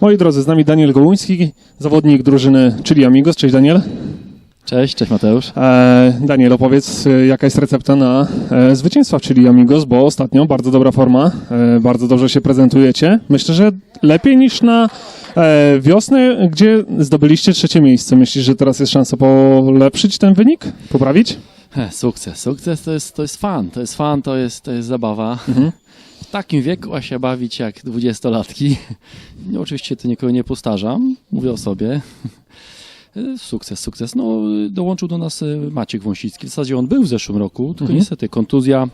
Moi drodzy, z nami Daniel Gołuński, zawodnik drużyny Chili Amigos. Cześć Daniel. Cześć, cześć Mateusz. E, Daniel, opowiedz, e, jaka jest recepta na e, zwycięstwa w Chili Amigos, bo ostatnio bardzo dobra forma, e, bardzo dobrze się prezentujecie. Myślę, że lepiej niż na e, wiosnę, gdzie zdobyliście trzecie miejsce. Myślisz, że teraz jest szansa polepszyć ten wynik? Poprawić? He, sukces, sukces to jest, to jest fan, to jest fan, to jest, to jest zabawa. Mhm. W takim wieku a się bawić jak dwudziestolatki. No, oczywiście to nikogo nie postarzam, mówię o sobie. Sukces, sukces. No, dołączył do nas e, Maciek Wąsicki. W zasadzie on był w zeszłym roku, tylko Mhm. niestety kontuzja,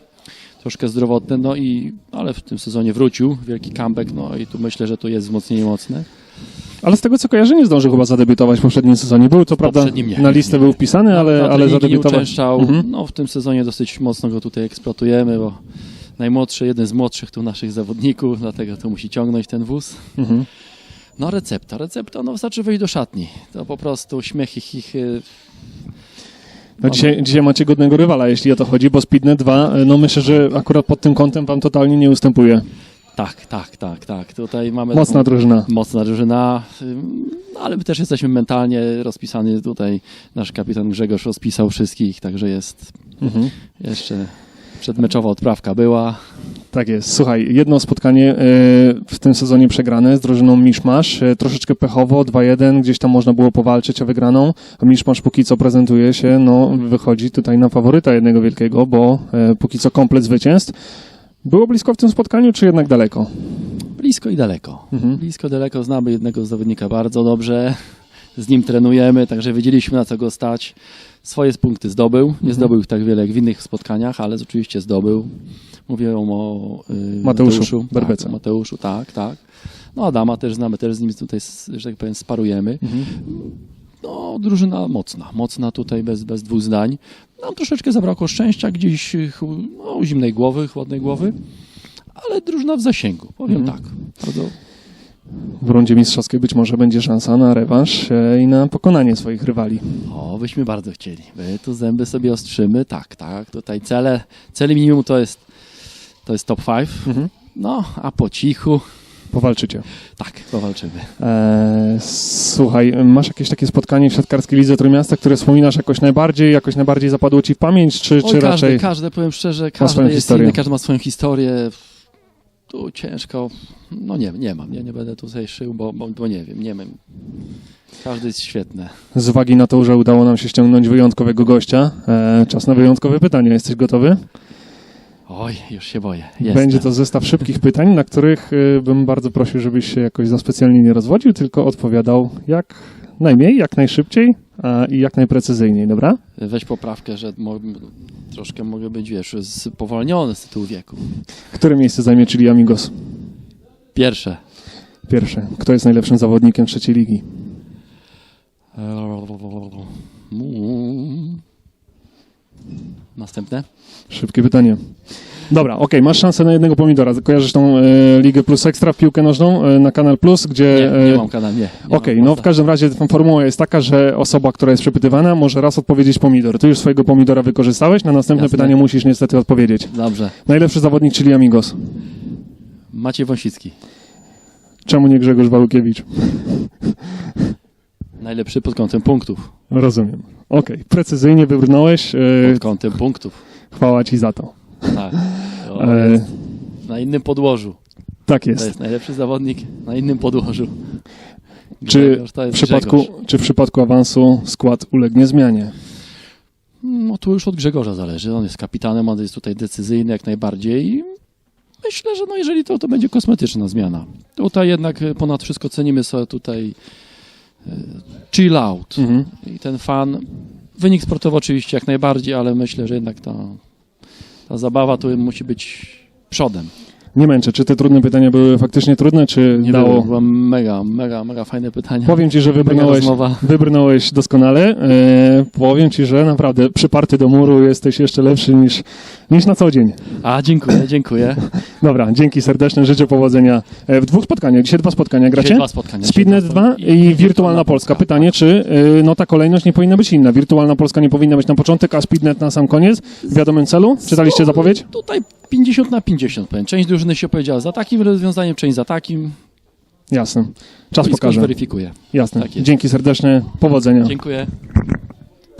troszkę zdrowotne, no i, ale w tym sezonie wrócił, wielki comeback, no i tu myślę, że to jest wzmocnienie mocne. Ale z tego co kojarzę, nie zdążył chyba zadebiutować w poprzednim sezonie. Był to prawda, nie, na listę nie. był wpisany, ale, ale uczęszczał. Mhm. No, w tym sezonie dosyć mocno go tutaj eksploatujemy, bo najmłodszy, jeden z młodszych tu naszych zawodników, dlatego to musi ciągnąć ten wóz. Mhm. No recepta, recepta, no wystarczy wejść do szatni. To po prostu śmiech ich, ich y, No dzisiaj, dzisiaj macie godnego rywala, jeśli o to chodzi, bo Speednet 2, no myślę, że akurat pod tym kątem wam totalnie nie ustępuje. tak, tak, tak, tak. Tutaj mamy Mocna drużyna. mocna drużyna, ale my też jesteśmy mentalnie rozpisani. Tutaj nasz kapitan Grzegorz rozpisał wszystkich, także jest Mhm. jeszcze przedmeczowa odprawka była. Tak jest. Słuchaj, jedno spotkanie e, w tym sezonie przegrane z drużyną Miszmasz, e, troszeczkę pechowo, 2-1, gdzieś tam można było powalczyć o wygraną. Miszmasz póki co prezentuje się, no wychodzi tutaj na faworyta jednego wielkiego, bo e, póki co komplet zwycięstw. Było blisko w tym spotkaniu, czy jednak daleko? Blisko i daleko. Mhm. Blisko, daleko znamy jednego zawodnika bardzo dobrze. Z nim trenujemy, także wiedzieliśmy na co go stać. Swoje punkty zdobył. Nie Mhm. zdobył ich tak wiele jak w innych spotkaniach, ale oczywiście zdobył. Mówię o y, Mateuszu Berbece. Tak, Mateuszu, tak, tak. No Adama też znamy, też z nim tutaj, że tak powiem, sparujemy. Mhm. No, drużyna mocna, mocna tutaj bez, bez dwóch zdań. Nam troszeczkę zabrakło szczęścia, gdzieś y, no, zimnej głowy, chłodnej głowy, ale drużyna w zasięgu, powiem Mhm. tak. Bardzo, W rundzie mistrzowskiej być może będzie szansa na rewanż e, i na pokonanie swoich rywali. O, byśmy bardzo chcieli. My tu zęby sobie ostrzymy. Tak, tak. Tutaj cele, cele minimum to jest, to jest top 5. Mhm. No, a po cichu, Powalczycie. tak, powalczymy. Eee, słuchaj, masz jakieś takie spotkanie w siatkarskiej lidze Trójmiasta, które wspominasz jakoś najbardziej, jakoś najbardziej zapadło ci w pamięć, czy, Oj, czy każdy, raczej... każdy, powiem szczerze, każdy jest historię. inny, każdy ma swoją historię. Tu ciężko, no nie, nie mam, nie, nie będę tutaj szył, bo, bo, bo nie wiem, nie wiem. Każdy jest świetny. Z uwagi na to, że udało nam się ściągnąć wyjątkowego gościa, e, czas na wyjątkowe pytanie. Jesteś gotowy? Oj, już się boję. Jestem. Będzie to zestaw szybkich pytań, na których e, bym bardzo prosił, żebyś się jakoś za specjalnie nie rozwodził, tylko odpowiadał jak najmniej, jak najszybciej a, i jak najprecyzyjniej, dobra? Weź poprawkę, że troszkę mogę być, wiesz, spowolniony z tytułu wieku. Które miejsce zajmie Chili Amigos? Pierwsze. Pierwsze. Kto jest najlepszym zawodnikiem trzeciej ligi? Następne? Szybkie pytanie. Dobra, okej, masz szansę na jednego pomidora. Kojarzysz tą e, Ligę Plus Ekstra w piłkę nożną e, na Kanal Plus, gdzie... Nie, nie e, mam kanału, nie. nie Okej, no w każdym razie ta formuła jest taka, że osoba, która jest przepytywana, może raz odpowiedzieć pomidor. Ty już swojego pomidora wykorzystałeś, na następne Jasne. pytanie musisz niestety odpowiedzieć. Dobrze. Najlepszy zawodnik, czyli Amigos. Maciej Wąsicki. Czemu nie Grzegorz Walukiewicz? Najlepszy pod kątem punktów. Rozumiem. Okej, precyzyjnie wybrnąłeś. E, Pod kątem punktów. chwała ci za to. Tak. To E, jest na innym podłożu. tak To jest. jest najlepszy zawodnik na innym podłożu. Czy to w jest przypadku, czy w przypadku awansu skład ulegnie zmianie? No tu już od Grzegorza zależy. On jest kapitanem, on jest tutaj decyzyjny jak najbardziej. I Myślę, że no jeżeli to, to będzie kosmetyczna zmiana. Tutaj jednak e, ponad wszystko cenimy sobie tutaj e, chill out. Mhm. I ten fan, wynik sportowy oczywiście jak najbardziej, ale myślę, że jednak ta, ta zabawa tu musi być przodem. Nie męczę, czy te trudne pytania były faktycznie trudne, czy Nie dało... było mega, mega, mega fajne pytanie. Powiem ci, że wybrnąłeś, wybrnąłeś doskonale. E, powiem ci, że naprawdę przyparty do muru jesteś jeszcze lepszy niż, niż na co dzień. A, dziękuję, dziękuję. Dobra, dzięki serdeczne, życzę powodzenia e, w dwóch spotkaniach. Dzisiaj dwa spotkania gracie? Dzisiaj dwa spotkania. Speednet Dzisiaj 2 i Wirtualna Polska. Pytanie, czy y, no ta kolejność nie powinna być inna? Wirtualna Polska nie powinna być na początek, a Speednet na sam koniec? W wiadomym celu? Czytaliście zapowiedź? Tutaj 50 na 50 powiem. Część drużyny się opowiedziała za takim rozwiązaniem, część za takim. Jasne. Czas pokaże. weryfikuje. Jasne. Tak. Dzięki serdecznie. Powodzenia. Dziękuję.